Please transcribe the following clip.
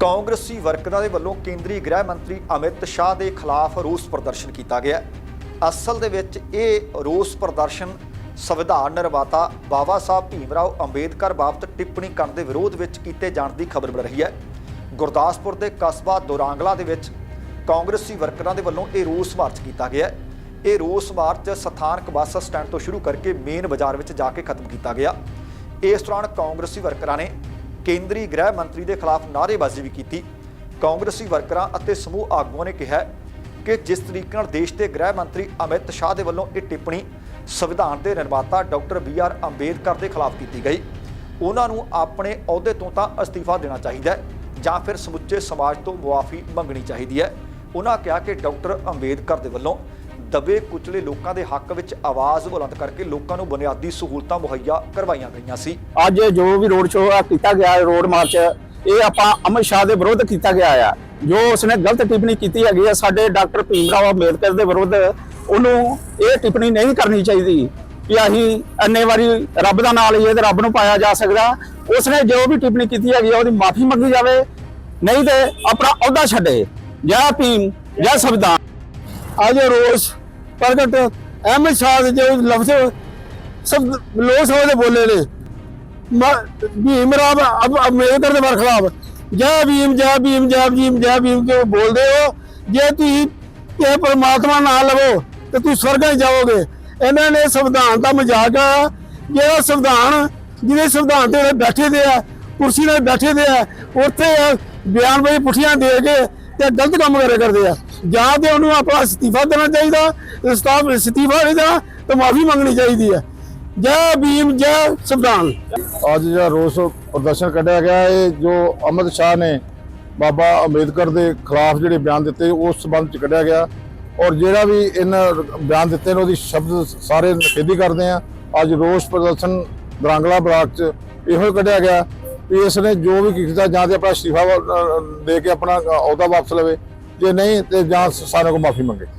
ਕਾਂਗਰਸੀ ਵਰਕਰਾਂ ਦੇ ਵੱਲੋਂ ਕੇਂਦਰੀ ਗ੍ਰਹਿ ਮੰਤਰੀ ਅਮਿਤ ਸ਼ਾਹ ਦੇ ਖਿਲਾਫ ਰੋਸ ਪ੍ਰਦਰਸ਼ਨ ਕੀਤਾ ਗਿਆ ਅਸਲ ਦੇ ਵਿੱਚ ਇਹ ਰੋਸ ਪ੍ਰਦਰਸ਼ਨ ਸੰਵਿਧਾਨ ਨਿਰਮਾਤਾ ਬਾਬਾ ਸਾਹਿਬ ਭੀਮਰਾਓ ਅੰਬੇਦਕਰ ਬਾਬਤ ਟਿੱਪਣੀ ਕਰਨ ਦੇ ਵਿਰੋਧ ਵਿੱਚ ਕੀਤੇ ਜਾਣ ਦੀ ਖਬਰ ਮਿਲ ਰਹੀ ਹੈ। ਗੁਰਦਾਸਪੁਰ ਦੇ ਕਸਬਾ ਦੋਰਾਂਗਲਾ ਦੇ ਵਿੱਚ ਕਾਂਗਰਸੀ ਵਰਕਰਾਂ ਦੇ ਵੱਲੋਂ ਇਹ ਰੋਸ ਮਾਰਚ ਕੀਤਾ ਗਿਆ ਇਹ ਰੋਸ ਮਾਰਚ ਸਥਾਨਕ ਬੱਸ ਸਟੈਂਡ ਤੋਂ ਸ਼ੁਰੂ ਕਰਕੇ ਮੇਨ ਬਾਜ਼ਾਰ ਵਿੱਚ ਜਾ ਕੇ ਖਤਮ ਕੀਤਾ ਗਿਆ। ਇਸ ਦੌਰਾਨ ਕਾਂਗਰਸੀ ਵਰਕਰਾਂ ਨੇ ਕੇਂਦਰੀ ਗ੍ਰਹਿ ਮੰਤਰੀ ਦੇ ਖਿਲਾਫ ਨਾਅਰੇਬਾਜ਼ੀ ਵੀ ਕੀਤੀ। ਕਾਂਗਰਸੀ ਵਰਕਰਾਂ ਅਤੇ ਸਮੂਹ ਆਗੂਆਂ ਨੇ ਕਿਹਾ ਕਿ ਜਿਸ ਤਰੀਕੇ ਨਾਲ ਦੇਸ਼ ਦੇ ਗ੍ਰਹਿ ਮੰਤਰੀ ਅਮਿਤ ਸ਼ਾਹ ਦੇ ਵੱਲੋਂ ਇਹ ਟਿੱਪਣੀ ਸੰਵਿਧਾਨ ਦੇ ਨਿਰਮਾਤਾ ਡਾਕਟਰ ਬੀ ਆਰ ਅੰਬੇਦਕਰ ਦੇ ਖਿਲਾਫ ਕੀਤੀ ਗਈ। ਉਹਨਾਂ ਨੂੰ ਆਪਣੇ ਅਹੁਦੇ ਤੋਂ ਤਾਂ ਅਸਤੀਫਾ ਦੇਣਾ ਚਾਹੀਦਾ ਹੈ ਜਾਂ ਫਿਰ ਸਮੁੱਚੇ ਸਮਾਜ ਤੋਂ ਮੁਆਫੀ ਮੰਗਣੀ ਚਾਹੀਦੀ ਹੈ। ਉਹਨਾਂ ਕਿਹਾ ਕਿ ਡਾਕਟਰ ਅੰਬੇਦਕਰ ਦੇ ਵੱਲੋਂ ਦਬੇ ਕੁਚਲੇ ਲੋਕਾਂ ਦੇ ਹੱਕ ਵਿੱਚ ਆਵਾਜ਼ ਬੁਲੰਦ ਕਰਕੇ ਲੋਕਾਂ ਨੂੰ ਬੁਨਿਆਦੀ ਸਹੂਲਤਾਂ ਮੁਹੱਈਆ ਕਰਵਾਈਆਂ ਗਈਆਂ ਸੀ। ਅੱਜ ਜੋ ਵੀ ਰੋਡ ਸ਼ੋਅ ਕੀਤਾ ਗਿਆ ਹੈ ਰੋਡ ਮਾਰਚ, ਇਹ ਆਪਾਂ ਅਮਿਤ ਸ਼ਾਹ ਦੇ ਵਿਰੁੱਧ ਕੀਤਾ ਗਿਆ ਆ। ਜੋ ਉਸਨੇ ਗਲਤ ਟਿੱਪਣੀ ਕੀਤੀ ਹੈਗੀ ਆ, ਸਾਡੇ ਡਾਕਟਰ ਭੀਮਰਾਓ ਅੰਬੇਦਕਰ ਦੇ ਵਿਰੁੱਧ, ਉਹਨੂੰ ਇਹ ਟਿੱਪਣੀ ਨਹੀਂ ਕਰਨੀ ਚਾਹੀਦੀ ਕਿ ਅਸੀਂ ਅੰਨੇ ਵਾਰੀ ਰੱਬ ਦਾ ਨਾਮ ਲਈਏ ਤੇ ਰੱਬ ਨੂੰ ਪਾਇਆ ਜਾ ਸਕਦਾ। ਉਸਨੇ ਜੋ ਵੀ ਟਿੱਪਣੀ ਕੀਤੀ ਹੈਗੀ ਆ, ਉਹਦੀ ਮਾਫੀ ਮੰਗੀ ਜਾਵੇ, ਨਹੀਂ ਤੇ ਆਪਣਾ ਅਹੁਦਾ ਛੱਡੇ। ਜੈ ਭੀਮ, ਜੈ ਸੰਵਿਧਾਨ। ਅੱਜ ਰੋਜ਼ ਪ੍ਰਗਟ ਅਹਿਮਦ ਸ਼ਾਹ ਦੇ ਜੋ ਲਫ਼ਜ਼ ਸਭ ਲੋਕ ਸਭਾ ਦੇ ਬੋਲੇ ਨੇ। ਮ- ਭੀਮ ਰਾਮ, ਅਬ ਅੰਬੇਦਕਰ ਦੇ ਬਰਖਲਾਫ ਜੈ ਭੀਮ ਜੈ ਭੀਮ ਜੈ ਭੀਮ ਜੈ ਭੀਮ ਕਿਉਂ ਬੋਲਦੇ ਹੋ? ਜੇ ਤੁਸੀਂ ਇਹ ਪਰਮਾਤਮਾ ਨਾਲ ਲਵੋ, ਤੇ ਤੁਸੀਂ ਸਵਰਗਾਂ 'ਚ ਜਾਓਗੇ। ਇਹਨਾਂ ਨੇ ਸੰਵਿਧਾਨ ਦਾ ਮਜ਼ਾਕ ਆ। ਜਿਹੜਾ ਸੰਵਿਧਾਨ, ਜਿਹਦੇ ਸੰਵਿਧਾਨ ਤੇ ਬੈਠੇ ਦੇ ਆ, ਕੁਰਸੀ ਨਾਲ ਬੈਠੇ ਦੇ ਆ, ਉੱਥੇ ਬਿਆਨਬਾਜ਼ੀ ਪੁੱਠੀਆਂ ਦੇ ਕੇ ਤੇ ਗਲਤ ਕੰਮ ਕਰੇ ਕਰਦੇ ਆ। ਜਾਂ ਤੇ ਉਹਨੂੰ ਆਪਣਾ ਅਸਤੀਫਾ ਦੇਣਾ ਚਾਹੀਦਾ ਇਸਤਾਫ ਅਸਤੀਫਾ ਨਹੀਂ ਦੇਣਾ, ਤੇ ਮਾਫੀ ਮੰਗਣੀ ਚਾਹੀਦੀ ਹੈ। ਜੈ ਭੀਮ, ਜੈ ਸੰਵਿਧਾਨ। ਅੱਜ ਜਿਹੜਾ ਰੋਸ ਪ੍ਰਦਰਸ਼ਨ ਕੱਢਿਆ ਗਿਆ, ਇਹ ਜੋ ਅਮਿਤ ਸ਼ਾਹ ਨੇ ਬਾਬਾ ਅੰਬੇਦਕਰ ਦੇ ਖਿਲਾਫ ਜਿਹੜੇ ਬਿਆਨ ਦਿੱਤੇ, ਉਸ ਸਬੰਧ ਚ ਕੱਢਿਆ ਗਿਆ। ਔਰ ਜਿਹੜਾ ਵੀ ਇਹਨਾਂ ਬਿਆਨ ਦਿੱਤੇ ਨੇ, ਉਹਦੀ ਸ਼ਬਦ ਸਾਰੇ ਨਿਖੇਧੀ ਕਰਦੇ ਆ। ਅੱਜ ਰੋਸ ਪ੍ਰਦਰਸ਼ਨ ਦਰਾਂਗਲਾ ਬਲਾਕ ਚ ਇਹੋ ਹੀ ਕੱਢਿਆ ਗਿਆ ਵੀ ਇਸ ਨੇ ਜੋ ਵੀ ਕੀਤਾ, ਜਾਂ ਤੇ ਆਪਣਾ ਅਸਤੀਫਾ ਦੇ ਕੇ ਆਪਣਾ ਅਹੁਦਾ ਵਾਪਸ ਲਵੇ। ਜੇ ਨਹੀਂ ਤੇ ਜਾਂ ਸਾਰਿਆਂ ਕੋਲ ਮਾਫੀ ਮੰਗੇ।